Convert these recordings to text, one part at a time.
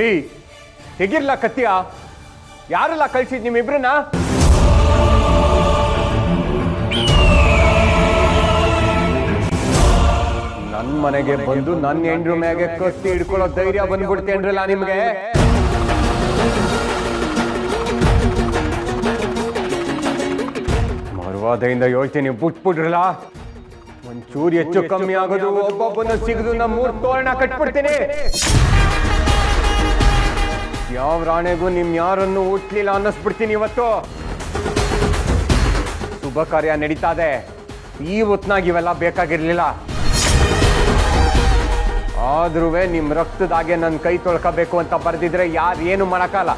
ಏಯ್ ತೆಗಿರ್ಲ ಕತ್ತಿಯ ಯಾರೆಲ್ಲ ಕಳ್ಸಿದ್ ನಿಮ್ಮಿಬ್ರನ್ನ? ನನ್ ಮನೆಗೆ ಬಂದು ನನ್ನ ಹೆಂಡ್ರ ಮ್ಯಾಗೆ ಕತ್ತಿ ಹಿಡ್ಕೊಳ್ಳೋ ಧೈರ್ಯ ಬಂದ್ಬಿಡ್ತೇನ್ರಲ್ಲ ನಿಮ್ಗೆ? ಮರುವಾದೆಯಿಂದ ಯೋಚನೆ ಬಿಟ್ಬಿಡ್ರಲ್ಲ? ಒಂಚೂರು ಹೆಚ್ಚು ಕಮ್ಮಿ ಆಗೋದು ಒಬ್ಬೊಬ್ಬನ ಸಿಗದು ನಮ್ಮ ಮೂರ್ ತೋರಣ ಕಟ್ಬಿಡ್ತೀನಿ. ಯಾವ ರಾಣೆಗೂ ನಿಮ್ ಯಾರನ್ನು ಹುಟ್ಲಿಲ್ಲ ಅನ್ನಿಸ್ಬಿಡ್ತೀನಿ ಇವತ್ತು. ಶುಭ ಕಾರ್ಯ ನಡೀತಾ ಇದೆ. ಈ ಹೊತ್ನಾಗ ಇವೆಲ್ಲ ಬೇಕಾಗಿರ್ಲಿಲ್ಲ. ಆದ್ರೂ ನಿಮ್ ರಕ್ತದಾಗೆ ನನ್ನ ಕೈ ತೊಳ್ಕೋಬೇಕು ಅಂತ ಬರೆದಿದ್ರೆ ಯಾರು ಏನು ಮಾಡಕ್ಕಲ್ಲ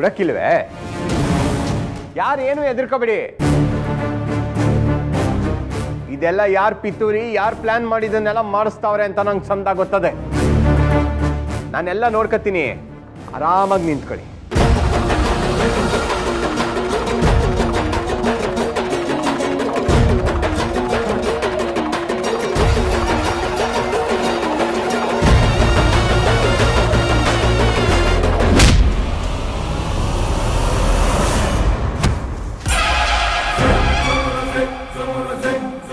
ಬಿಡಕ್ಕಿಲ್ವೇ ಯಾರೇನು ಹೆದರ್ಕೋಬೇಡಿ ಇದೆಲ್ಲ ಯಾರು ಪಿತೂರಿ, ಯಾರು ಪ್ಲಾನ್ ಮಾಡಿದನ್ನೆಲ್ಲ ಮಾಡಿಸ್ತಾವ್ರೆ ಅಂತ ನಂಗೆ ಚಂದ ಗೊತ್ತದೆ. ನಾನೆಲ್ಲ ನೋಡ್ಕತ್ತೀನಿ. ಆರಾಮಾಗಿ ನಿಂತ್ಕೊಳ್ಳಿ. Perfect.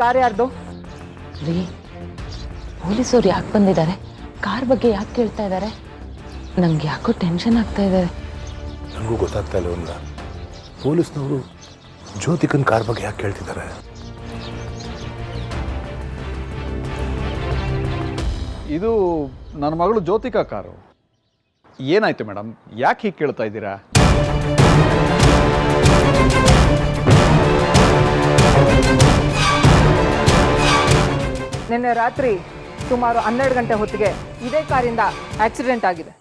ಕಾರ್ ಯಾರ್ದು ರೀ ಪೊಲೀಸವ್ರು ಯಾಕೆ ಬಂದಿದ್ದಾರೆ? ಕಾರ್ ಬಗ್ಗೆ ಯಾಕೆ ಕೇಳ್ತಾ ಇದ್ದಾರೆ? ನಂಗೆ ಯಾಕೋ ಟೆನ್ಷನ್ ಆಗ್ತಾ ಇದೆ. ನನಗೂ ಗೊತ್ತಾಗ್ತಾ ಇಲ್ಲ ಒಂದ. ಪೊಲೀಸ್ನವರು ಜ್ಯೋತಿಕನ್ ಕಾರ್ ಬಗ್ಗೆ ಯಾಕೆ ಕೇಳ್ತಿದ್ದಾರೆ? ಇದು ನನ್ನ ಮಗಳು ಜ್ಯೋತಿಕಾ ಕಾರು. ಏನಾಯ್ತು ಮೇಡಮ್ ಯಾಕೆ ಹೀಗೆ ಕೇಳ್ತಾ ಇದ್ದೀರಾ? ನಿನ್ನೆ ರಾತ್ರಿ ಸುಮಾರು ಹನ್ನೆರಡು ಗಂಟೆ ಹೊತ್ತಿಗೆ ಇದೇ ಕಾರಿಂದ ಆಕ್ಸಿಡೆಂಟ್ ಆಗಿದೆ.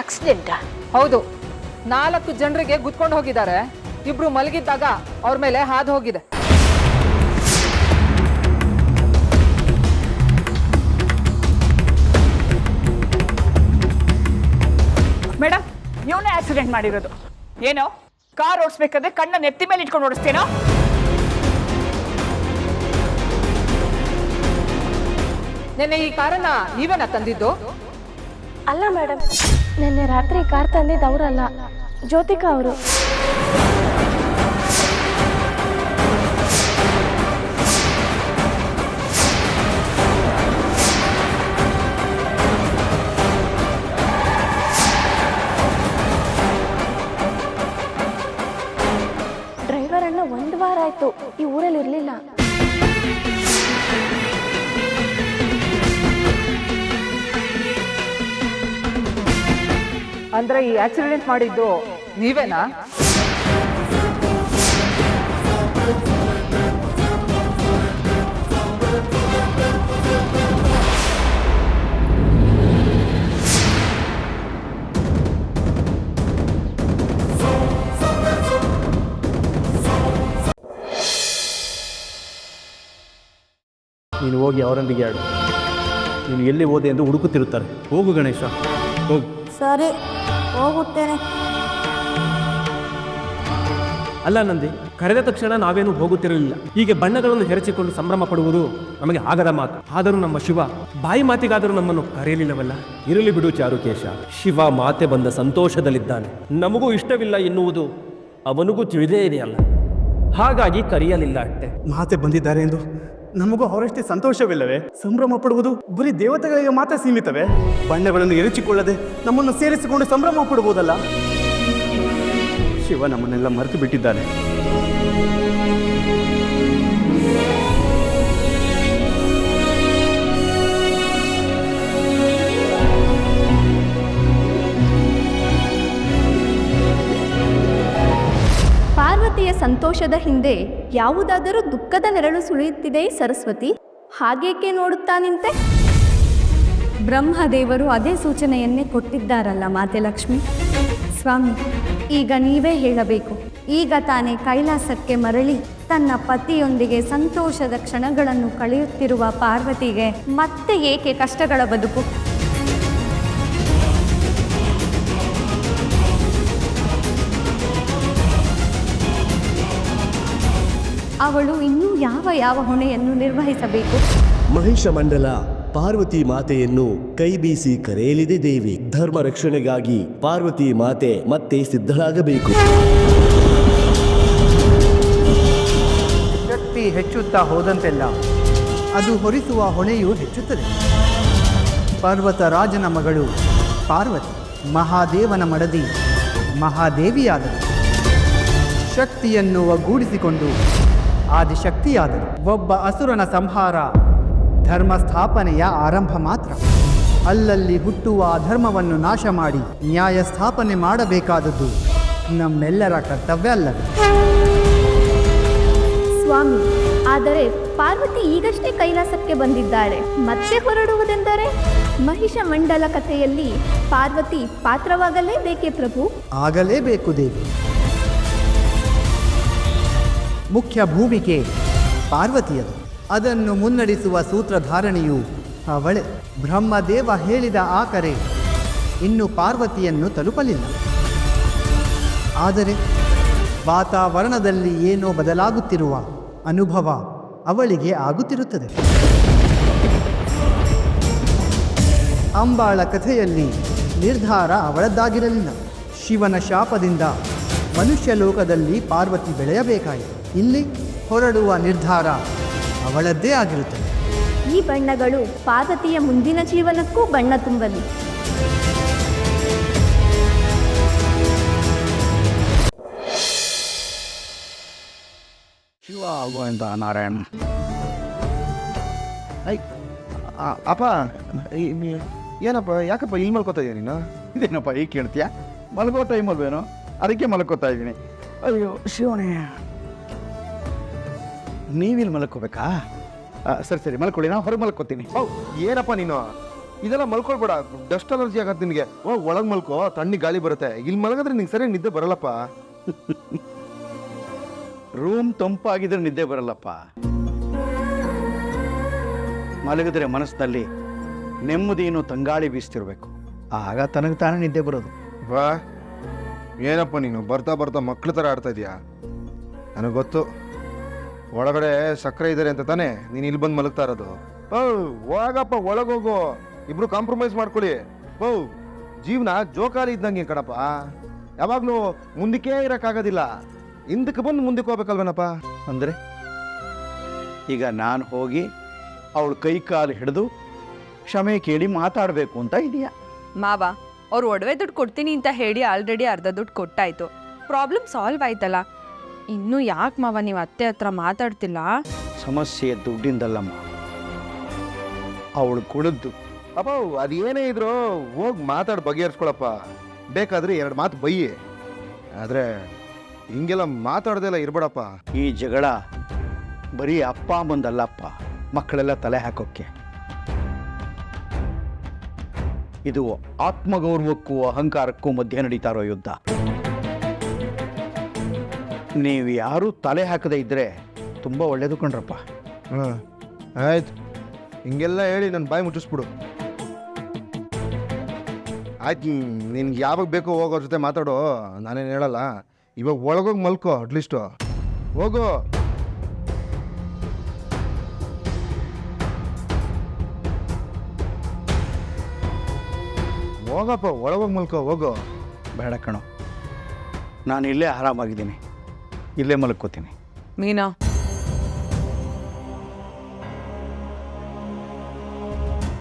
ಆಕ್ಸಿಡೆಂಟಾ? ಹೌದು ನಾಲ್ಕು ಜನರಿಗೆ ಗುದ್ಕೊಂಡು ಹೋಗಿದ್ದಾರೆ. ಇಬ್ರು ಮಲಗಿದ್ದಾಗ ಅವ್ರ ಮೇಲೆ ಹಾದು ಹೋಗಿದೆ. ಆಕ್ಸಿಡೆಂಟ್ ಮಾಡಿರೋದು. ಏನೋ? ಕಾರ್ ಓಡಿಸ್ಬೇಕಾದ್ರೆ ಕಣ್ಣ ನೆತ್ತಿ ಮೇಲೆ ಇಟ್ಕೊಂಡು ಓಡಿಸ್ತೇನೋ? ನಿನ್ನೆ ಈ ಕಾರನ್ನ ನೀವೇನ ತಂದಿದ್ದು? ಅಲ್ಲ ಮೇಡಮ್ ನಿನ್ನೆ ರಾತ್ರಿ ಕಾರ್ ತಂದಿದ್ದು ಅವರಲ್ಲ ಜ್ಯೋತಿಕಾ ಅವರು. ವಾರ ಆಯ್ತು. ಈ ಊರಲ್ಲಿ ಇರ್ಲಿಲ್ಲ. ಅಂದ್ರೆ ಈ ಆಕ್ಸಿಡೆಂಟ್ ಮಾಡಿದ್ದು ನೀವೇನಾ? ಹೋಗಿ ಅವರೊಂದಿಗೆ ಹೇಳು ನೀನು ಎಲ್ಲಿ ಹೋದೆ ಎಂದು ಹುಡುಕುತ್ತಿರುತ್ತಾರೆ. ಹೋಗು ಗಣೇಶ ಹೋಗು. ಸರಿ ಹೋಗುತ್ತೇನೆ. ಅಲ್ಲ ನಂದಿ ಕರೆದ ತಕ್ಷಣ ನಾವೇನು ಹೋಗುತ್ತಿರಲಿಲ್ಲ. ಹೀಗೆ ಬಣ್ಣಗಳನ್ನು ಹೆರಚಿಕೊಂಡು ಸಂಭ್ರಮ ಪಡುವುದು ನಮಗೆ ಆಗದ ಮಾತು. ಆದರೂ ನಮ್ಮ ಶಿವ ಬಾಯಿ ಮಾತಿಗಾದರೂ ನಮ್ಮನ್ನು ಕರೆಯಲಿಲ್ಲವಲ್ಲ? ಇರಲಿ ಬಿಡು ಚಾರುಕೇಶ. ಶಿವ ಮಾತೆ ಬಂದ ಸಂತೋಷದಲ್ಲಿದ್ದಾನೆ. ನಮಗೂ ಇಷ್ಟವಿಲ್ಲ ಎನ್ನುವುದು ಅವನಿಗೂ ತಿಳಿದೇ ಇದೆಯಲ್ಲ. ಹಾಗಾಗಿ ಕರೆಯಲಿಲ್ಲ ಅಷ್ಟೆ ಮಾತೆ ಬಂದಿದ್ದಾರೆ ಎಂದು ನಮಗೂ ಅವರಷ್ಟೇ ಸಂತೋಷವಿಲ್ಲವೇ? ಸಂಭ್ರಮ ಪಡುವುದು ಬರೀ ದೇವತೆಗಳಿಗೆ ಮಾತ್ರ ಸೀಮಿತವೇ? ಬಣ್ಣಗಳನ್ನು ಎರಚಿಕೊಳ್ಳದೆ ನಮ್ಮನ್ನು ಸೇರಿಸಿಕೊಂಡು ಸಂಭ್ರಮ ಪಡುವುದಲ್ಲ? ಶಿವ ನಮ್ಮನ್ನೆಲ್ಲ ಮರೆತು ಬಿಟ್ಟಿದ್ದಾನೆ. ಪಾರ್ವತಿಯ ಸಂತೋಷದ ಹಿಂದೆ ಯಾವುದಾದರೂ ದುಃಖದ ನೆರಳು ಸುಳಿಯುತ್ತಿದೆ ಸರಸ್ವತಿ? ಹಾಗೇಕೆ ನೋಡುತ್ತಾ ನಿಂತೆ? ಬ್ರಹ್ಮದೇವರು ಅದೇ ಸೂಚನೆಯನ್ನೇ ಕೊಟ್ಟಿದ್ದಾರಲ್ಲ ಮಾತೆ ಲಕ್ಷ್ಮಿ ಸ್ವಾಮಿ, ಈಗ ನೀವೇ ಹೇಳಬೇಕು. ಈಗ ತಾನೇ ಕೈಲಾಸಕ್ಕೆ ಮರಳಿ ತನ್ನ ಪತಿಯೊಂದಿಗೆ ಸಂತೋಷದ ಕ್ಷಣಗಳನ್ನು ಕಳೆಯುತ್ತಿರುವ ಪಾರ್ವತಿಗೆ ಮತ್ತೆ ಏಕೆ ಕಷ್ಟಗಳ ಬದುಕು? ಅವಳು ಇನ್ನೂ ಯಾವ ಯಾವ ಹೊಣೆಯನ್ನು ನಿರ್ವಹಿಸಬೇಕು? ಮಹಿಷ ಮಂಡಲ ಪಾರ್ವತಿ ಮಾತೆಯನ್ನು ಕೈ ಬೀಸಿ ಕರೆಯಲಿದೆ ದೇವಿ. ಧರ್ಮ ರಕ್ಷಣೆಗಾಗಿ ಪಾರ್ವತಿ ಮಾತೆ ಮತ್ತೆ ಸಿದ್ಧಳಾಗಬೇಕು. ಶಕ್ತಿ ಹೆಚ್ಚುತ್ತಾ ಹೋದಂತೆಲ್ಲ ಅದು ಹೊರಿಸುವ ಹೊಣೆಯು ಹೆಚ್ಚುತ್ತದೆ. ಪರ್ವತ ರಾಜನ ಮಗಳು ಪಾರ್ವತಿ ಮಹಾದೇವನ ಮಡದಿ ಮಹಾದೇವಿಯಾದಳು. ಶಕ್ತಿಯನ್ನು ಒಗ್ಗೂಡಿಸಿಕೊಂಡು ಆದಿಶಕ್ತಿಯಾದಳು ಒಬ್ಬ ಅಸುರನ ಸಂಹಾರ ಧರ್ಮ ಸ್ಥಾಪನೆಯ ಆರಂಭ ಮಾತ್ರ. ಅಲ್ಲಲ್ಲಿ ಹುಟ್ಟುವ ಧರ್ಮವನ್ನು ನಾಶ ಮಾಡಿ ನ್ಯಾಯ ಸ್ಥಾಪನೆ ಮಾಡಬೇಕಾದದ್ದು ನಮ್ಮೆಲ್ಲರ ಕರ್ತವ್ಯ ಅಲ್ಲವೇ? ಸ್ವಾಮಿ ಆದರೆ ಪಾರ್ವತಿ ಈಗಷ್ಟೇ ಕೈಲಾಸಕ್ಕೆ ಬಂದಿದ್ದಾಳೆ. ಮತ್ತೆ ಹೊರಡುವುದೆಂದರೆ? ಮಹಿಷ ಮಂಡಲ ಕಥೆಯಲ್ಲಿ ಪಾರ್ವತಿ ಪಾತ್ರವಾಗಲೇಬೇಕೇ ಪ್ರಭು? ಆಗಲೇಬೇಕು ದೇವಿ. ಮುಖ್ಯ ಭೂಮಿಕೆ ಪಾರ್ವತಿಯದು. ಅದನ್ನು ಮುನ್ನಡೆಸುವ ಸೂತ್ರಧಾರಣಿಯು ಅವಳೆ. ಬ್ರಹ್ಮದೇವ ಹೇಳಿದ ಆಕರೆ ಕರೆ ಇನ್ನು ಪಾರ್ವತಿಯನ್ನು ತಲುಪಲಿಲ್ಲ. ಆದರೆ ವಾತಾವರಣದಲ್ಲಿ ಏನೋ ಬದಲಾಗುತ್ತಿರುವ ಅನುಭವ ಅವಳಿಗೆ ಆಗುತ್ತಿರುತ್ತದೆ. ಅಂಬಾಳ ಕಥೆಯಲ್ಲಿ ನಿರ್ಧಾರ ಅವಳದ್ದಾಗಿರಲಿಲ್ಲ. ಶಿವನ ಶಾಪದಿಂದ ಮನುಷ್ಯ ಲೋಕದಲ್ಲಿ ಪಾರ್ವತಿ ಬೆಳೆಯಬೇಕಾಯಿತು. ಇಲ್ಲಿ ಹೊರಡುವ ನಿರ್ಧಾರ ಅವಳದ್ದೇ ಆಗಿರುತ್ತದೆ. ಈ ಬಣ್ಣಗಳು ಪಾರ್ವತಿಯ ಮುಂದಿನ ಜೀವನಕ್ಕೂ ಬಣ್ಣ ತುಂಬಲಿ. ಶಿವ ಗೋವಿಂದ ನಾರಾಯಣ್. ಐ ಅಪ್ಪ ಏನಪ್ಪ ಯಾಕಪ್ಪ ಇಲ್ಲಿ ಮಲ್ಕೋತಾ ಇದೀಯ ನೀನು? ಇದೇನಪ್ಪ ಈಗ ಕೇಳ್ತೀಯ? ಮಲಗೋ ಟೈಮ್ ಅಲ್ವೇನೋ ಅದಕ್ಕೆ ಮಲ್ಕೋತಾ ಇದ್ದೀನಿ. ಅಯ್ಯೋ ಶಿವನೇ. ನೀವಿಲ್ಲಿ ಮಲ್ಕೋಬೇಕಾ? ಆ, ಸರಿ ಸರಿ ಮಲ್ಕೊಳ್ಳಿ ನಾ ಹೊರಗೆ ಮಲ್ಕೋತೀನಿ. ಓ ಏನಪ್ಪ ನೀನು? ಇದೆಲ್ಲ ಮಲ್ಕೊಳ್ಬೇಡ ಡಸ್ಟ್ ಅಲರ್ಜಿ ಆಗತ್ತೆ ನಿನಗೆ. ಓ ಒಳಗೆ ಮಲ್ಕೋ ತಣ್ಣಿ ಗಾಳಿ ಬರುತ್ತೆ. ಇಲ್ಲಿ ಮಲಗಿದ್ರೆ ನಿಂಗೆ ಸರಿಯಾಗಿ ನಿದ್ದೆ ಬರಲ್ಲಪ್ಪ. ರೂಮ್ ತಂಪಾಗಿದ್ರೆ ನಿದ್ದೆ ಬರಲ್ಲಪ್ಪ. ಮಲಗಿದ್ರೆ ಮನಸ್ಸಿನಲ್ಲಿ ನೆಮ್ಮದಿಯನ್ನು ತಂಗಾಳಿ ಬೀಸ್ತಿರ್ಬೇಕು. ಆಗ ತನಗೆ ತಾನೇ ನಿದ್ದೆ ಬರೋದು. ಬಾ. ಏನಪ್ಪ ನೀನು? ಬರ್ತಾ ಬರ್ತಾ ಮಕ್ಳ ಥರ ಆಡ್ತಾ ಇದೀಯಾ? ನನಗೆ ಗೊತ್ತು. ಒಳಗಡೆ ಸಕ್ಕರೆ ಇದ್ದಾರೆ ಅಂತ ತಾನೇ? ನೀನು ಇಲ್ಲಿ ಬಂದು ಮಲಗ್ತಾ ಇರೋದು. ಓ ಹೋಗಪ್ಪ ಒಳಗೋಗು. ಇಬ್ರು ಕಾಂಪ್ರಮೈಸ್ ಮಾಡ್ಕೊಳ್ಳಿ. ಓ ಜೀವನ ಜೋಕಾಲಿ ಇದ್ದಂಗೆ ಕಣಪ್ಪ. ಯಾವಾಗಲೂ ಮುಂದಕ್ಕೆ ಇರೋಕ್ಕಾಗೋದಿಲ್ಲ. ಹಿಂದಕ್ಕೆ ಬಂದು ಮುಂದಕ್ಕೆ ಹೋಗ್ಬೇಕಲ್ವೇನಪ್ಪ? ಅಂದರೆ? ಈಗ ನಾನು ಹೋಗಿ ಅವಳು ಕೈ ಕಾಲು ಹಿಡಿದು ಕ್ಷಮೆ ಕೇಳಿ ಮಾತಾಡಬೇಕು ಅಂತ ಇದೆಯಾ. ಮಾವ ಅವ್ರು ಒಡವೆ ದುಡ್ಡು ಕೊಡ್ತೀನಿ ಅಂತ ಹೇಳಿ ಆಲ್ರೆಡಿ ಅರ್ಧ ದುಡ್ಡು ಕೊಟ್ಟಾಯ್ತು. ಪ್ರಾಬ್ಲಮ್ ಸಾಲ್ವ್ ಆಯ್ತಲ್ಲ. ಇನ್ನು ಯಾಕೆ ಮಾವ ನೀವು ಅತ್ತೆ ಹತ್ರ ಮಾತಾಡ್ತಿಲ್ಲ? ಸಮಸ್ಯೆ ದುಡ್ಡಿಂದಲ್ಲಮ್ಮ ಅವಳು ಕುಡಿದ್ದು ಅಪ್ಪ ಅದೇನೇ ಇದ್ರು ಹೋಗಿ ಮಾತಾಡಿ ಬಗೆಹರಿಸ್ಕೊಳಪ್ಪ. ಬೇಕಾದ್ರೆ ಎರಡು ಮಾತು ಬೈಯಿ. ಆದರೆ ಹಿಂಗೆಲ್ಲ ಮಾತಾಡ್ದೆಲ್ಲ ಇರ್ಬೇಡಪ್ಪ. ಈ ಜಗಳ ಬರೀ ಅಪ್ಪ ಅಮ್ಮಂದಲ್ಲಪ್ಪ, ಮಕ್ಕಳೆಲ್ಲ ತಲೆ ಹಾಕೋಕ್ಕೆ ಇದು ಆತ್ಮಗೌರವಕ್ಕೂ ಅಹಂಕಾರಕ್ಕೂ ಮಧ್ಯೆ ನಡೀತಾರೋ ಯುದ್ಧ. ನೀವು ಯಾರೂ ತಲೆ ಹಾಕದೇ ಇದ್ರೆ ತುಂಬ ಒಳ್ಳೇದು ಕಣ್ರಪ್ಪ. ಹಾಂ ಆಯ್ತು. ಹಿಂಗೆಲ್ಲ ಹೇಳಿ ನನ್ನ ಬಾಯಿ ಮುಟ್ಟಿಸ್ಬಿಡು ಆಯ್ತು ನಿನ್ಗೆ ಯಾವಾಗ ಬೇಕೋ ಹೋಗೋ ಜೊತೆ ಮಾತಾಡೋ ನಾನೇನು ಹೇಳಲ್ಲ. ಇವಾಗ ಒಳಗೋಗಿ ಮಲ್ಕೋ ಅಟ್ಲೀಸ್ಟು ಹೋಗು. ಹೋಗಪ್ಪ ಒಳಗೋಗಿ ಮಲ್ಕೋ ಹೋಗು. ಬೇಡ ಕಣೋ. ನಾನು ಇಲ್ಲೇ ಆರಾಮಾಗಿದ್ದೀನಿ. ಇಲ್ಲೇ ಮಲ್ಕೋತೀನಿ ಮೀನಾ?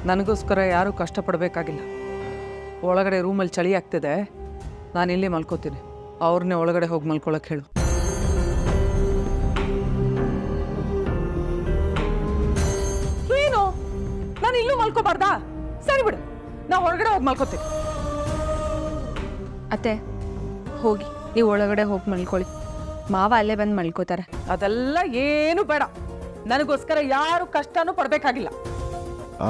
ನನಗೋಸ್ಕರ ಯಾರೂ ಕಷ್ಟಪಡಬೇಕಾಗಿಲ್ಲ. ಒಳಗಡೆ ರೂಮಲ್ಲಿ ಚಳಿ ಆಗ್ತಿದೆ. ನಾನು ಇಲ್ಲೇ ಮಲ್ಕೋತೀನಿ. ಅವ್ರನ್ನೇ ಒಳಗಡೆ ಹೋಗಿ ಮಲ್ಕೊಳಕ್ಕೆ ಹೇಳು. ಏನು ನಾನು ಇಲ್ಲೂ ಮಲ್ಕೋಬಾರ್ದಾ? ಸರಿ ಬಿಡು. ನಾ ಹೊರಗಡೆ ಹೋಗಿ ಮಲ್ಕೋತೀನಿ. ಅತ್ತೆ ಹೋಗಿ. ನೀವು ಒಳಗಡೆ ಹೋಗಿ ಮಲ್ಕೊಳ್ಳಿ ಮಾವ ಅಲ್ಲೇ ಬಂದು ಮಲ್ಕೋತಾರೆ. ಅದೆಲ್ಲ ಏನು ಬೇಡ. ನನಗೋಸ್ಕರ ಯಾರು ಕಷ್ಟನೂ ಪಡಬೇಕಾಗಿಲ್ಲ. ಆ,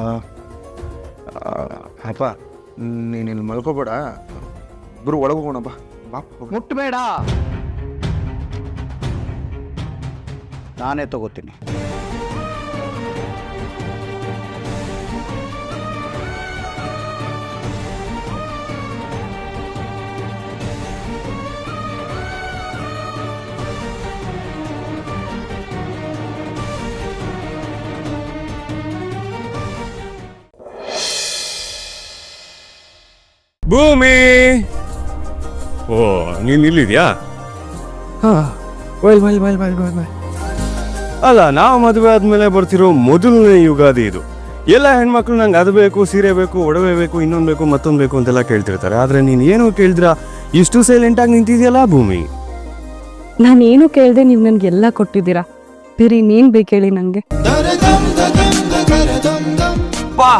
ಆ, ಅಪ್ಪ ನೀನು ಇಲ್ಲಿ ಮಲ್ಕೋಬೇಡ. ಇಬ್ರು ಒಳಗೆ ಹೋಗೋಣ ಬಾ. ಬಾ ಹೋಗೋಣ. ನಾನೇ ತಗೋತೀನಿ. ಭೂಮಿ. ಓ ನೀನು ಇಲ್ಲಿದ್ಯಾ? ಹಾ ವೈಲ್ ವೈಲ್ ವೈಲ್ ವೈಲ್ ವೈಲ್ ವೈಲ್ ಅಲ್ಲ ನಾವು ಮದುವೆ ಆದ್ಮೇಲೆ ಬರ್ತಿರೋ ಮೊದಲನೇ ಯುಗಾದಿ ಇದು. ಎಲ್ಲ ಹೆಣ್ಮಕ್ಳು ನಂಗೆ ಅದು ಬೇಕು ಸೀರೆ ಬೇಕು ಒಡವೆ ಬೇಕು ಇನ್ನೊಂದು ಬೇಕು ಮತ್ತೊಂದು ಬೇಕು ಅಂತೆಲ್ಲ ಕೇಳ್ತಿರ್ತಾರೆ. ಆದ್ರೆ ನೀನು ಏನು ಕೇಳಿದ್ರ? ಇಷ್ಟು ಸೈಲೆಂಟ್ ಆಗಿ ನಿಂತಿದ್ಯಲ್ಲ ಭೂಮಿ? ನಾನೇನು ಕೇಳಿದೆ ನೀವು ನನಗೆಲ್ಲ ಕೊಟ್ಟಿದ್ದೀರಾ? ಬೇರೆ ಇನ್ನೇನು ಬೇಕು ಹೇಳಿ ನನಗೆ ಪಾ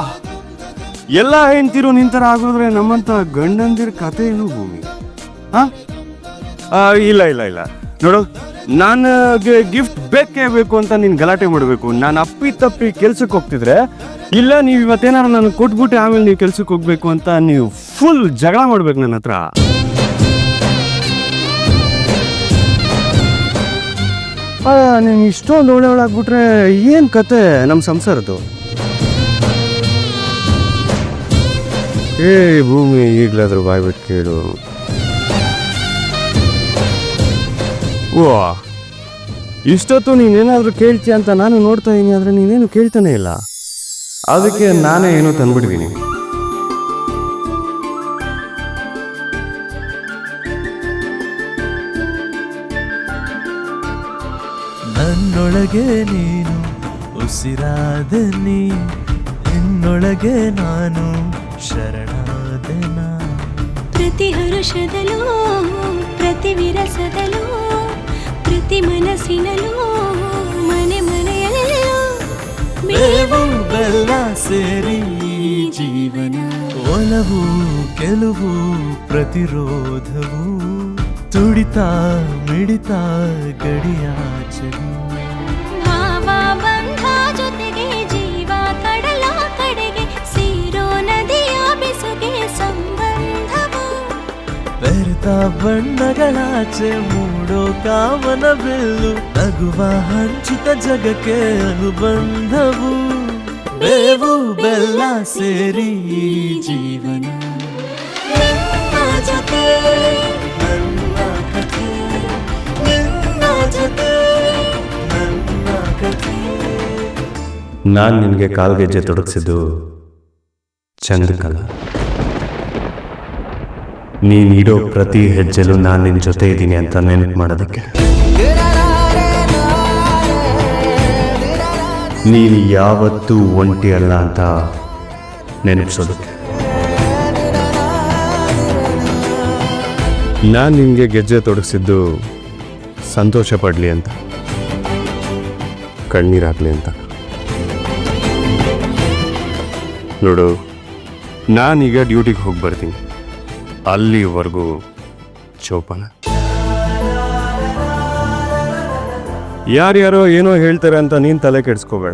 ಎಲ್ಲ ಹೆಂಡ್ತಿರು ನಿಂತರ ಆಗೋದ್ರೆ ನಮ್ಮಂತ ಗಂಡಂದಿರ ಕತೆ ಏನು ಭೂಮಿ? ಹಾ? ಇಲ್ಲ ಇಲ್ಲ ಇಲ್ಲ. ನೋಡು, ನನಗೆ ಗಿಫ್ಟ್ ಬೇಕೇ ಬೇಕು ಅಂತ ನೀನು ಗಲಾಟೆ ಮಾಡಬೇಕು. ನಾನು ಅಪ್ಪಿ ತಪ್ಪಿ ಕೆಲ್ಸಕ್ಕೆ ಹೋಗ್ತಿದ್ರೆ, ಇಲ್ಲ, ನೀವು ಇವತ್ತೇನಾರು ನನಗೆ ಕೊಟ್ಬಿಟ್ಟು ಆಮೇಲೆ ನೀವು ಕೆಲ್ಸಕ್ಕೆ ಹೋಗ್ಬೇಕು ಅಂತ ನೀವು ಫುಲ್ ಜಗಳ ಮಾಡ್ಬೇಕು ನನ್ನ ಹತ್ರ. ನೀನು ಇಷ್ಟೊಂದು ಒಳ್ಳೆಯವಳಾಗ್ಬಿಟ್ರೆ ಏನು ಕತೆ ನಮ್ಮ ಸಂಸಾರದ್ದು? ಏ ಭೂಮಿ ಈಗಲಾದ್ರೂ ಬಾಯ್ಬಿಟ್ಟು ಕೇಳು. ಓ ಇಷ್ಟೊತ್ತು ನೀನೇನಾದರೂ ಕೇಳ್ತೀಯ ಅಂತ ನಾನು ನೋಡ್ತಾ ಇದೀನಿ ಆದ್ರೆ ನೀನೇನು ಕೇಳ್ತಾನೆ ಇಲ್ಲ. ಅದಕ್ಕೆ ನಾನೇ ಏನೋ ತಂದ್ಬಿಡ್ತೀನಿ ನನ್ನೊಳಗೆ ನೀನು ಉಸಿರಾದ ನೀ ನಿನ್ನೊಳಗೆ ನಾನು ಶರಣಾದನ? ಪ್ರತಿ ಹರುಷದಲ್ಲೂ ಪ್ರತಿ ಪ್ರತಿ ಮನಸ್ಸಿನಲ್ಲೂ ಮನೆ ಮನೆಯಲ್ಲೂ ಬೇವು ಬೆಲ್ಲ ಸೇರಿ ಜೀವನ. ಒಲವು ಕೆಲವು ಪ್ರತಿರೋಧವು ತುಡಿತ ಮಿಡಿತ ಗಡಿಯಾಚೆಗೂ ಬೆರೆತ ಬಣ್ಣಗಳಾಚೆ ಮೂಡೋ ಕಾಮನ ಬೆಲ್ಲು ನಗುವ ಹಂಚಿತ ಜಗಕ್ಕೆ ಅನುಬಂಧವು. ಬೇವು ಬೆಲ್ಲ ಸೇರಿ ಜೀವನ. ನಿನ್ನ ಜೊತೆ ನನ್ನ ಕಥೆ ನಿನ್ನ ಜೊತೆ ನನ್ನ ಕಥೆ. ನಾನು ನಿನಗೆ ಕಾಲ್ಗೆಜ್ಜೆ ತೊಡಗಿಸಿದ್ದು ಚಂದ್ರಕಲ. ನೀನಿಡೋ ಪ್ರತಿ ಹೆಜ್ಜೆಲು ನಾನು ನಿನ್ನ ಜೊತೆ ಇದ್ದೀನಿ ಅಂತ ನೆನಪು ಮಾಡೋದಕ್ಕೆ. ನೀನು ಯಾವತ್ತೂ ಒಂಟಿ ಅಲ್ಲ ಅಂತ ನೆನಪಿಸೋದಕ್ಕೆ. ನಾನು ನಿನಗೆ ಗೆಜ್ಜೆ ತೊಡಗಿಸಿದ್ದು ಸಂತೋಷ ಪಡಲಿ ಅಂತ. ಕಣ್ಣೀರಾಗಲಿ ಅಂತ. ನೋಡು, ನಾನೀಗ ಡ್ಯೂಟಿಗೆ ಹೋಗಿ ಬರ್ತೀನಿ ಅಲ್ಲಿವರೆಗೂ ಚೋಪನ? ಯಾರ್ಯಾರೋ ಏನೋ ಹೇಳ್ತಾರೆ ಅಂತ ನೀನು ತಲೆ ಕೆಡಿಸ್ಕೋಬೇಡ.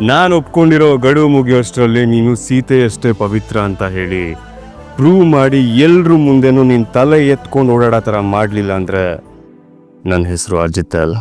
ನಾನು ಒಪ್ಕೊಂಡಿರೋ ಗಡು ಮುಗಿಯೋಷ್ಟರಲ್ಲಿ ನೀನು ಸೀತೆಯಷ್ಟೇ ಪವಿತ್ರ ಅಂತ ಹೇಳಿ ಪ್ರೂವ್ ಮಾಡಿ ಎಲ್ಲರೂ ಮುಂದೆನೂ ನೀನು ತಲೆ ಎತ್ಕೊಂಡು ಓಡಾಡೋ ಥರ ಮಾಡಲಿಲ್ಲ ಅಂದರೆ ನನ್ನ ಹೆಸರು ಅಜಿತ ಅಲ್ಲ?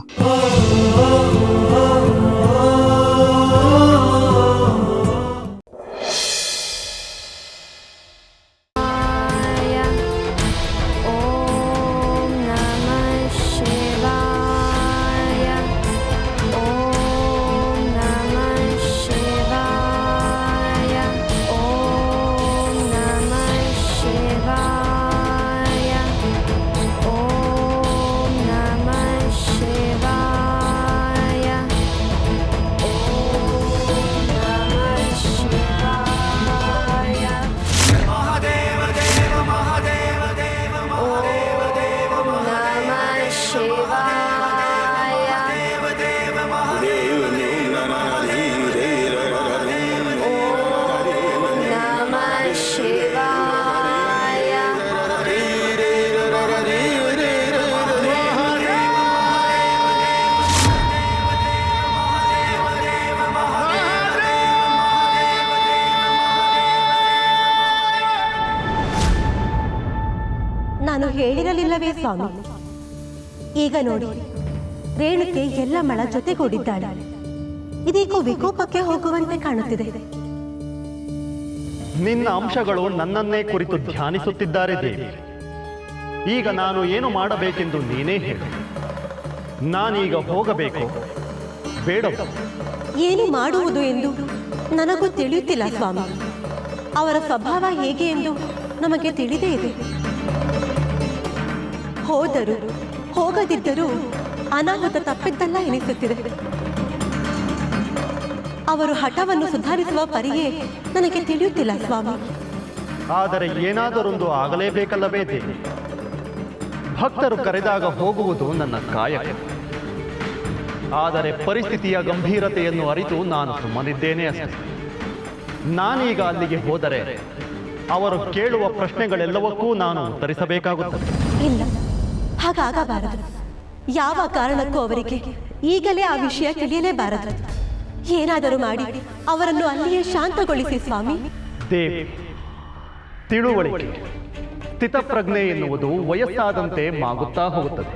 ಸ್ವಾಮಿ. ಈಗ ನೋಡಿ ರೇಣುಕೆ ಎಲ್ಲ ಮಳ ಜೊತೆಗೂಡಿದ್ದಾಳೆ. ಇದೀಗ ವಿಕೋಪಕ್ಕೆ ಹೋಗುವಂತೆ ಕಾಣುತ್ತಿದೆ. ನಿನ್ನ ಅಂಶಗಳು ನನ್ನನ್ನೇ ಕುರಿತು ಧ್ಯಾನಿಸುತ್ತಿದ್ದಾರೆ ದೇವಿ. ಈಗ ನಾನು ಏನು ಮಾಡಬೇಕೆಂದು ನೀನೇ ಹೇಳು. ನಾನೀಗ ಹೋಗಬೇಕು. ಬೇಡ ಏನು ಮಾಡುವುದು ಎಂದು ನನಗೂ ತಿಳಿಯುತ್ತಿಲ್ಲ ಸ್ವಾಮಿ. ಅವರ ಸ್ವಭಾವ ಹೇಗೆ ಎಂದು ನಮಗೆ ತಿಳಿದೇ ಇದೆ. ಹೋದರು ಹೋಗದಿದ್ದರೂ ಅನಾಹುತ ತಪ್ಪಿದ್ದಲ್ಲ ಎನಿಸುತ್ತಿದೆ. ಅವರು ಹಠವನ್ನು ಸುಧಾರಿಸುವ ಪರಿಯೇ ನನಗೆ ತಿಳಿಯುತ್ತಿಲ್ಲ ಸ್ವಾಮಿ. ಆದರೆ ಏನಾದರೊಂದು ಆಗಲೇಬೇಕಲ್ಲವೇ ದೇವಿ ಭಕ್ತರು ಕರೆದಾಗ ಹೋಗುವುದು ನನ್ನ ಕಾಯಕ. ಆದರೆ ಪರಿಸ್ಥಿತಿಯ ಗಂಭೀರತೆಯನ್ನು ಅರಿತು ನಾನು ಸುಮ್ಮನಿದ್ದೇನೆ ಅಷ್ಟೇ. ನಾನೀಗ ಅಲ್ಲಿಗೆ ಹೋದರೆ ಅವರು ಕೇಳುವ ಪ್ರಶ್ನೆಗಳೆಲ್ಲವಕ್ಕೂ ನಾನು ಉತ್ತರಿಸಬೇಕಾಗುತ್ತದೆ. ಇಲ್ಲ. ಹಾಗಾಗಬಾರದು. ಯಾವ ಕಾರಣಕ್ಕೂ ಅವರಿಗೆ ಈಗಲೇ ಆ ವಿಷಯ ತಿಳಿಯಲೇಬಾರದು. ಏನಾದರೂ ಮಾಡಿ ಅವರನ್ನು ಅಲ್ಲಿಯೇ ಶಾಂತಗೊಳಿಸಿ ಸ್ವಾಮಿ. ದೇವಿ, ತಿಳುವಳಿಕೆ. ಸ್ಥಿತಪ್ರಜ್ಞೆ ಎನ್ನುವುದು ವಯಸ್ಸಾದಂತೆ ಮಾಗುತ್ತಾ ಹೋಗುತ್ತದೆ.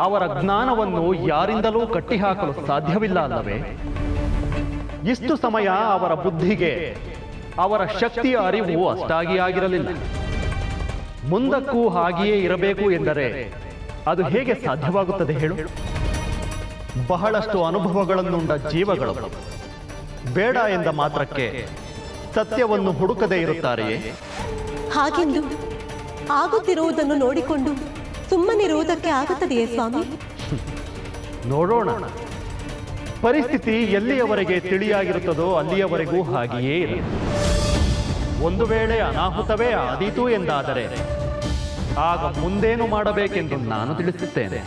ಅವರ ಜ್ಞಾನವನ್ನು ಯಾರಿಂದಲೂ ಕಟ್ಟಿಹಾಕಲು ಸಾಧ್ಯವಿಲ್ಲ ಅಲ್ಲವೇ? ಇಷ್ಟು ಸಮಯ ಅವರ ಬುದ್ಧಿಗೆ, ಅವರ ಶಕ್ತಿಯ ಅರಿವು ಅಷ್ಟಾಗಿ ಆಗಿರಲಿಲ್ಲ ಮುಂದಕ್ಕೂ ಹಾಗೆಯೇ ಇರಬೇಕು ಎಂದರೆ ಅದು ಹೇಗೆ ಸಾಧ್ಯವಾಗುತ್ತದೆ ಹೇಳು? ಬಹಳಷ್ಟು ಅನುಭವಗಳನ್ನುಂಡ ಜೀವಗಳು. ಬೇಡ ಎಂದ ಮಾತ್ರಕ್ಕೆ ಸತ್ಯವನ್ನು ಹುಡುಕದೇ ಇರುತ್ತಾರೆಯೇ? ಹಾಗೆಂದು ಆಗುತ್ತಿರುವುದನ್ನು ನೋಡಿಕೊಂಡು ಸುಮ್ಮನಿರುವುದಕ್ಕೆ ಆಗುತ್ತದೆಯೇ ಸ್ವಾಮಿ? ನೋಡೋಣ. ಪರಿಸ್ಥಿತಿ ಎಲ್ಲಿಯವರೆಗೆ ತಿಳಿಯಾಗಿರುತ್ತದೋ ಅಲ್ಲಿಯವರೆಗೂ ಹಾಗೆಯೇ ಇರಲಿ. ಒಂದು ವೇಳೆ ಅನಾಹುತವೇ ಆದೀತು ಎಂದಾದರೆ ಆಗ ಮುಂದೇನು ಮಾಡಬೇಕೆಂದು ನಾನು ತಿಳಿಸುತ್ತೇನೆ.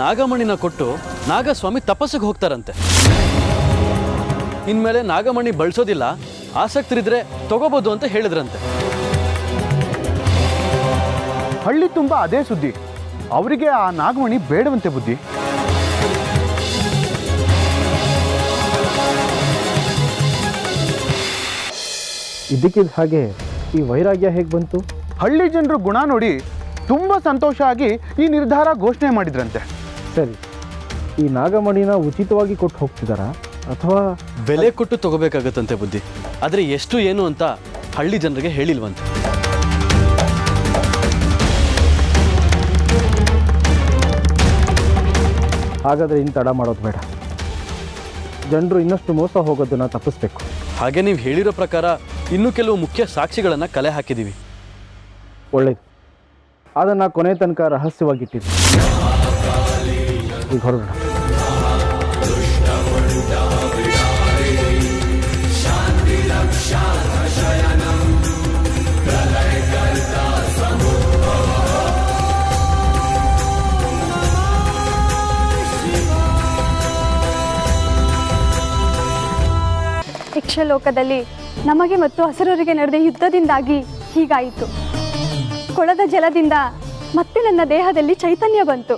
ನಾಗಮಣಿನ ಕೊಟ್ಟು ನಾಗಸ್ವಾಮಿ ತಪಸ್ಸಿಗೆ ಹೋಗ್ತಾರಂತೆ. ಇನ್ಮೇಲೆ ನಾಗಮಣಿ ಬಳಸೋದಿಲ್ಲ ಆಸಕ್ತರಿದ್ರೆ ತಗೋಬೋದು ಅಂತ ಹೇಳಿದ್ರಂತೆ. ಹಳ್ಳಿ ತುಂಬ ಅದೇ ಸುದ್ದಿ. ಅವರಿಗೆ ಆ ನಾಗಮಣಿ ಬೇಡವಂತೆ ಬುದ್ಧಿ. ಇದಕ್ಕಿದ್ದ ಹಾಗೆ ಈ ವೈರಾಗ್ಯ ಹೇಗೆ ಬಂತು? ಹಳ್ಳಿ ಜನರು ಗುಣ ನೋಡಿ ತುಂಬ ಸಂತೋಷ ಆಗಿ ಈ ನಿರ್ಧಾರ ಘೋಷಣೆ ಮಾಡಿದ್ರಂತೆ. ಸರಿ. ಈ ನಾಗಮಣಿನ ಉಚಿತವಾಗಿ ಕೊಟ್ಟು ಹೋಗ್ತಿದ್ದಾರಾ ಅಥವಾ ಬೆಲೆ ಕೊಟ್ಟು ತಗೋಬೇಕಾಗತ್ತಂತೆ ಬುದ್ಧಿ. ಆದರೆ ಎಷ್ಟು ಏನು ಅಂತ ಹಳ್ಳಿ ಜನರಿಗೆ ಹೇಳಿಲ್ವಂತೆ. ಹಾಗಾದರೆ ಇನ್ನು ತಡ ಮಾಡೋದು ಬೇಡ. ಜನರು ಇನ್ನಷ್ಟು ಮೋಸ ಹೋಗೋದನ್ನು ತಪ್ಪಿಸ್ಬೇಕು. ಹಾಗೆ ನೀವು ಹೇಳಿರೋ ಪ್ರಕಾರ ಇನ್ನೂ ಕೆಲವು ಮುಖ್ಯ ಸಾಕ್ಷಿಗಳನ್ನು ಕಲೆ ಹಾಕಿದ್ದೀವಿ ಒಳ್ಳೇದು. ಅದನ್ನು ಕೊನೆ ತನಕ ಈಗ ಹೊರಡೋಣ ಯಕ್ಷಲೋಕದಲ್ಲಿ ನಮಗೆ ಮತ್ತು ಹಸಿರರಿಗೆ ನಡೆದ ಯುದ್ಧದಿಂದಾಗಿ ಹೀಗಾಯಿತು. ಕೊಳದ ಜಲದಿಂದ ಮತ್ತೆ ನನ್ನ ದೇಹದಲ್ಲಿ ಚೈತನ್ಯ ಬಂತು.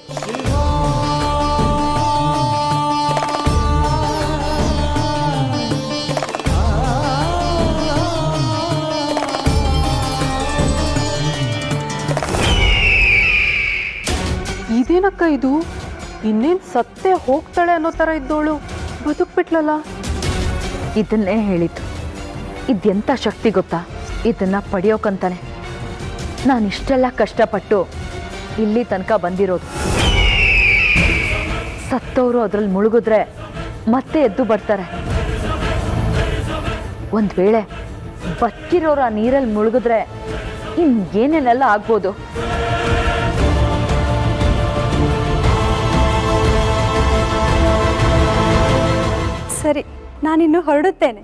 ಇದೇನಕ್ಕ ಇದು? ಇನ್ನೇನ್ ಸತ್ತೇ ಹೋಗ್ತಾಳೆ ಅನ್ನೋ ತರ ಇದ್ದೋಳು. ಬದುಕ್ಬಿಟ್ಲಲ್ಲ? ಇದನ್ನೇ ಹೇಳಿದ್ದು. ಇದೆಂತ ಶಕ್ತಿ ಗೊತ್ತಾ? ಇದನ್ನ ಪಡೆಯೋಕಂತಾನೆ. ನಾನು ಇಷ್ಟೆಲ್ಲ ಕಷ್ಟಪಟ್ಟು ಇಲ್ಲಿ ತನಕ ಬಂದಿರೋದು. ಸತ್ತವರು ಅದ್ರಲ್ಲಿ ಮುಳುಗಿದ್ರೆ ಮತ್ತೆ ಎದ್ದು ಬರ್ತಾರೆ. ಒಂದ್ ವೇಳೆ ಬತ್ತಿರೋರು ಆ ನೀರಲ್ಲಿ ಮುಳುಗಿದ್ರೆ ಇನ್ ಏನೇನೆಲ್ಲ ಆಗ್ಬೋದು? ಸರಿ ನಾನಿನ್ನು ಹೊರಡುತ್ತೇನೆ.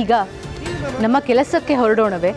ಈಗ ನಮ್ಮ ಕೆಲಸಕ್ಕೆ ಹೊರಡೋಣವೇ?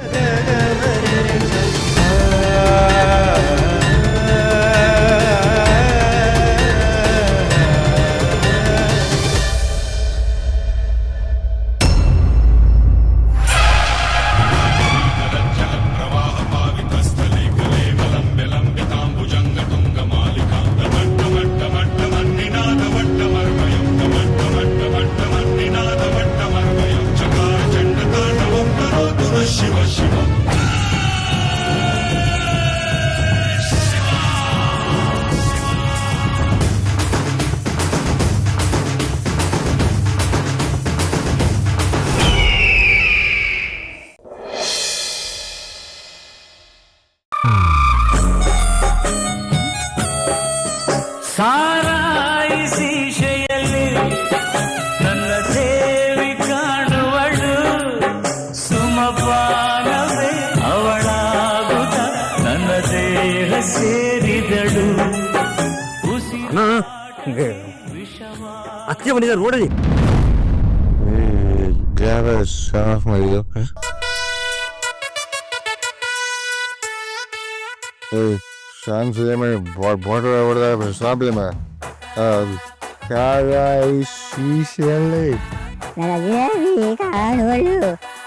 ಕಾಣುವಳು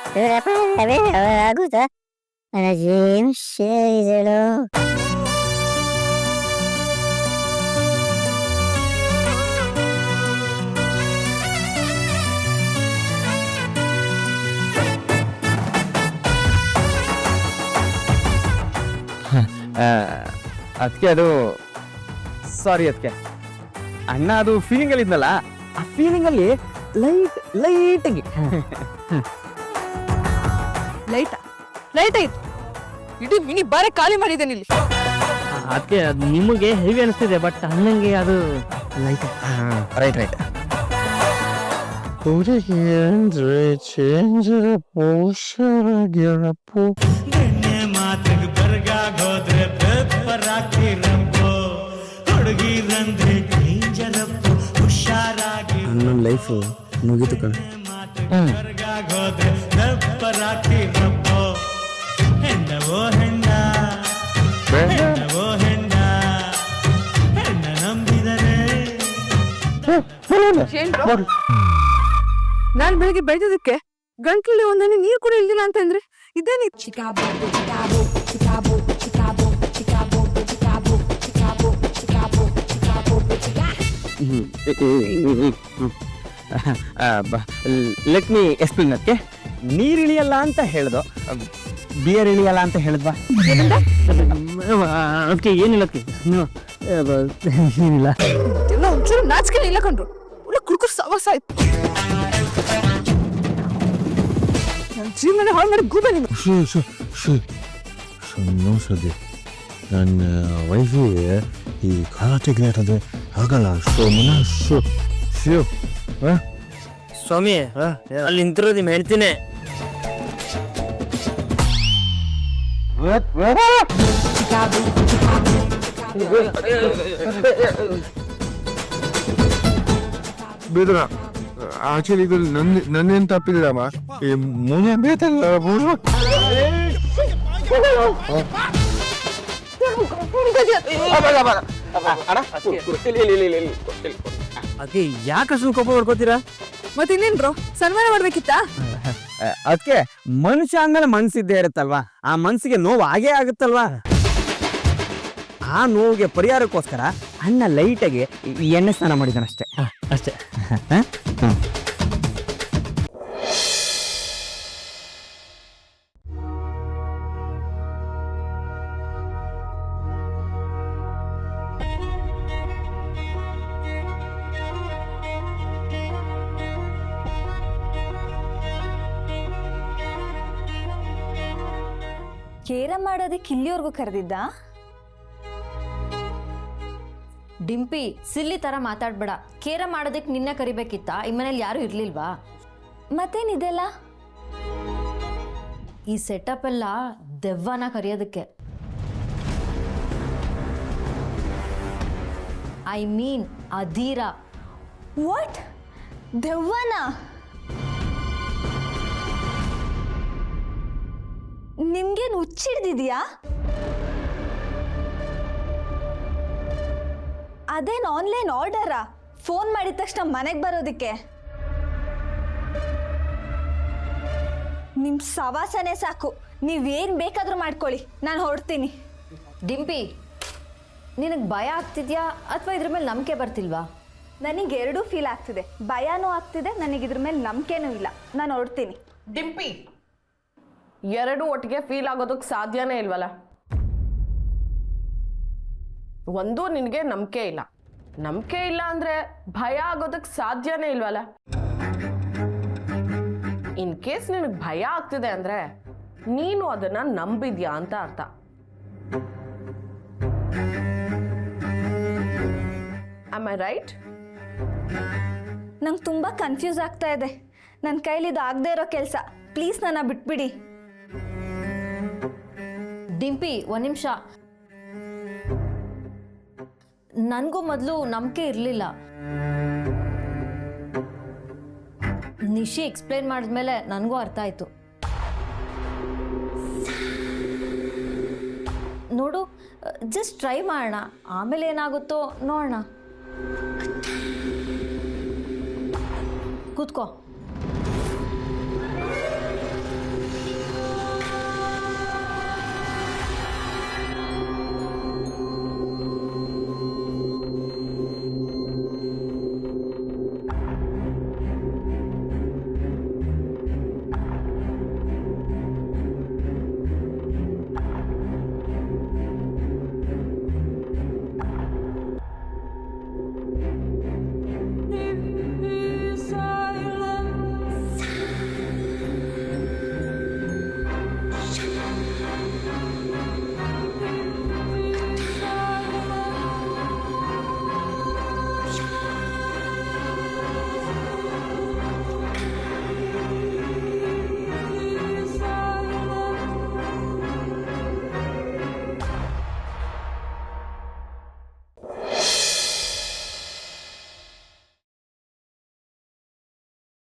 ಸುರಪಾನವೇ ಅವಳಾಗುತ್ತ ನನ್ನ ಜೀವ ಸೇರಿದಳು ಅದಕ್ಕೆ ಅದು ಸಾರಿ ಅದಕ್ಕೆ ಅಣ್ಣ ಅದು ಫೀಲಿಂಗಲ್ಲಿ ಇದ್ನಲ್ಲ ಆ ಫೀಲಿಂಗಲ್ಲಿ ಲೈಟ್ ಲೈಟಾಗಿ ಲೈಟ್ ಲೈಟ್ ಆಯ್ತು. ಇಡೀ ಮಿನಿ ಬಾರೆ ಖಾಲಿ ಮಾಡಿದ್ದೇನೆ ಇಲ್ಲಿ ಅದಕ್ಕೆ ಅದು ನಿಮಗೆ ಹೆವಿ ಅನಿಸ್ತಿದೆ ಬಟ್ ಅಣ್ಣಂಗೆ ಅದು ಲೈಟ್ ರೈಟ್ ರೈಟ್ ಹುಡುಗಿ ಅಂದ್ರೆ ಚೇಂಜ್ ಪೋಷರ ಬೆಣ್ಣೆ ಲೈಫು ಮುಗೀತು ಕಣ. ಬರ್ಗಾಗೋದ್ರೆ ಪೆಪ್ಪರಾಕಿ ರಂಬೋ ಹೆಣ್ಣವೋ ಹೆಣ್ಣ. ಹೆಣ್ಣವೋ ಹೆಣ್ಣ. ಹೆಣ್ಣ ನಂಬಿದರೆ ಚಿಕಾಬೋ ಚಿಕಾಬೋ ಚಿಕಾಬೋ ಚಿಕಾಬೋ ಒಂದನೇ ನೀರು ಕೂಡ ಚಿಕಾಬೋ ಅಂತಂದ್ರೆ ಇದೇನಿ ಲೆಟ್ ಮೀ ಎಕ್ಸ್ಪ್ಲೇನ್ ಅದಕ್ಕೆ ನೀರು ಇಳಿಯಲ್ಲ ಅಂತ ಹೇಳ್ದು ಬಿಯರ್ ಇಳಿಯಲ್ಲ ಅಂತ ಹೇಳಿದ್ವಾ? ಅದಕ್ಕೆ ಏನಿಲ್ಲ ಅದಕ್ಕೆ ಏನಿಲ್ಲ. ಒಂಚೂರು ನಾಚಿಕೆ ಇಲ್ಲ ಕಂಡ್ರು ಒಳ್ಳೆ ಕುಡ್ಕುರ್ ಸವಾಸ ಆಯ್ತು. ಜೀವನ ಹಾಳು ಮಾಡಿ ಗೂಬೆ ಶು ಶು ಶು ಸುಮ್ಮನೆ ಸದ್ಯ ನನ್ನ ವೈಫಿಗೆ ಈ ಕಾಲ ಗಿರಾಟ್ ಅಂದರೆ ಆಗಲ್ಲ. ಮನ ಶು ಶು. ಹಾಂ ಸ್ವಾಮಿ ಅಲ್ಲಿ ನಿಂತಿರೋದು ನಿಮ್ಮ ಹೇಳ್ತೀನಿ ಬೇದ್ರ ಆಕ್ಚುಲಿ ಇದು ನನ್ ನನ್ನೇನ್ ತಪ್ಪಿಲ್ಲಮ್ಮ ಈ ಮುನೆ ಬೇತಲ್ಲ ಮುನೆ ಅದೇ ಯಾಕೆ ಅಷ್ಟು ಕೋಪ ಮಾಡ್ಕೋತೀರಾ? ಮತ್ತೆ ಇನ್ನೇನ್ರು ಸನ್ಮಾನ ಮಾಡ್ಬೇಕಿತ್ತ? ಅದಕ್ಕೆ ಮನುಷ್ಯ ಅಂದ್ಮೇಲೆ ಮನ್ಸಿದ್ದೇ ಇರುತ್ತಲ್ವಾ? ಆ ಮನ್ಸಿಗೆ ನೋವು ಆಗೇ ಆಗುತ್ತಲ್ವಾ? ಆ ನೋವಿಗೆ ಪರಿಹಾರಕ್ಕೋಸ್ಕರ ಅಣ್ಣ ಲೈಟಾಗಿ ಎಣ್ಣೆ ಸ್ನಾನ ಮಾಡಿದ್ದಾನೆ ಅಷ್ಟೇ. ಮಾಡೋದಕ್ಕೆ ಇಲ್ಲಿವರೆಗೂ ಕರೆದಿದ್ದ? ಡಿಂಪಿ, ಸಿಲ್ಲಿ ಥರ ಮಾತಾಡ್ಬೇಡ. ಕೇರ ಮಾಡೋದಕ್ಕೆ ನಿನ್ನೆ ಕರಿಬೇಕಿತ್ತ? ಈ ಮನೇಲಿ ಯಾರೂ ಇರ್ಲಿಲ್ವಾ? ಮತ್ತೇನಿದೆಲ್ಲ ಈ ಸೆಟಪ್ ಎಲ್ಲ ದೆವ್ವನ ಕರೆಯೋದಕ್ಕೆ. I mean Adhira what ದೆವ್ವನ? ನಿಮ್ಗೇನು ಹುಚ್ಚಿಡ್ದಿದ್ಯಾ? ಅದೇನು ಆನ್ಲೈನ್ ಆರ್ಡರಾ ಫೋನ್ ಮಾಡಿದ ತಕ್ಷಣ ಮನೆಗೆ ಬರೋದಕ್ಕೆ? ನಿಮ್ಮ ಸವಾಸನೆ ಸಾಕು. ನೀವೇನು ಬೇಕಾದರೂ ಮಾಡ್ಕೊಳ್ಳಿ. ನಾನು ಹೊರಡ್ತೀನಿ. ಡಿಂಪಿ ನಿನಗೆ ಭಯ ಆಗ್ತಿದ್ಯಾ ಅಥವಾ ಇದ್ರ ಮೇಲೆ ನಂಬಿಕೆ ಬರ್ತಿಲ್ವಾ? ನನಗೆ ಎರಡೂ ಫೀಲ್ ಆಗ್ತಿದೆ. ಭಯನೂ ಆಗ್ತಿದೆ ನನಗೆ ಇದ್ರ ಮೇಲೆ ನಂಬಿಕೆನೂ ಇಲ್ಲ. ನಾನು ಹೊರಡ್ತೀನಿ. ಡಿಂಪಿ ಎರಡು ಒಟ್ಟಿಗೆ ಫೀಲ್ ಆಗೋದಕ್ಕೆ ಸಾಧ್ಯನೇ ಇಲ್ವಲ್ಲ? ಒಂದು ನಿನಗೆ ನಂಬಿಕೆ ಇಲ್ಲ. ನಂಬಿಕೆ ಇಲ್ಲ ಅಂದರೆ ಭಯ ಆಗೋದಕ್ಕೆ ಸಾಧ್ಯನೇ ಇಲ್ವಲ್ಲ? ಇನ್ ಕೇಸ್ ನಿನಗೆ ಭಯ ಆಗ್ತಿದೆ ಅಂದರೆ ನೀನು ಅದನ್ನು ನಂಬಿದ್ಯಾ ಅಂತ ಅರ್ಥ. ಐ ರೈಟ್ ನಂಗೆ ತುಂಬ ಕನ್ಫ್ಯೂಸ್ ಆಗ್ತಾ ಇದೆ. ನನ್ನ ಕೈಲಿ ಇದು ಆಗದೆ ಇರೋ ಕೆಲಸ. ಪ್ಲೀಸ್ ನನ್ನ ಬಿಟ್ಬಿಡಿ. ಡಿಂಪಿ, ಒಂದು ನಿಮಿಷ. ನನಗೂ ಮೊದಲು ನಂಬಿಕೆ ಇರಲಿಲ್ಲ. ನಿಶಿ ಎಕ್ಸ್ಪ್ಲೇನ್ ಮಾಡಿದ್ಮೇಲೆ ನನಗೂ ಅರ್ಥ ಆಯಿತು. ನೋಡು ಜಸ್ಟ್ ಟ್ರೈ ಮಾಡೋಣ. ಆಮೇಲೆ ಏನಾಗುತ್ತೋ ನೋಡೋಣ. ಕೂತ್ಕೋ.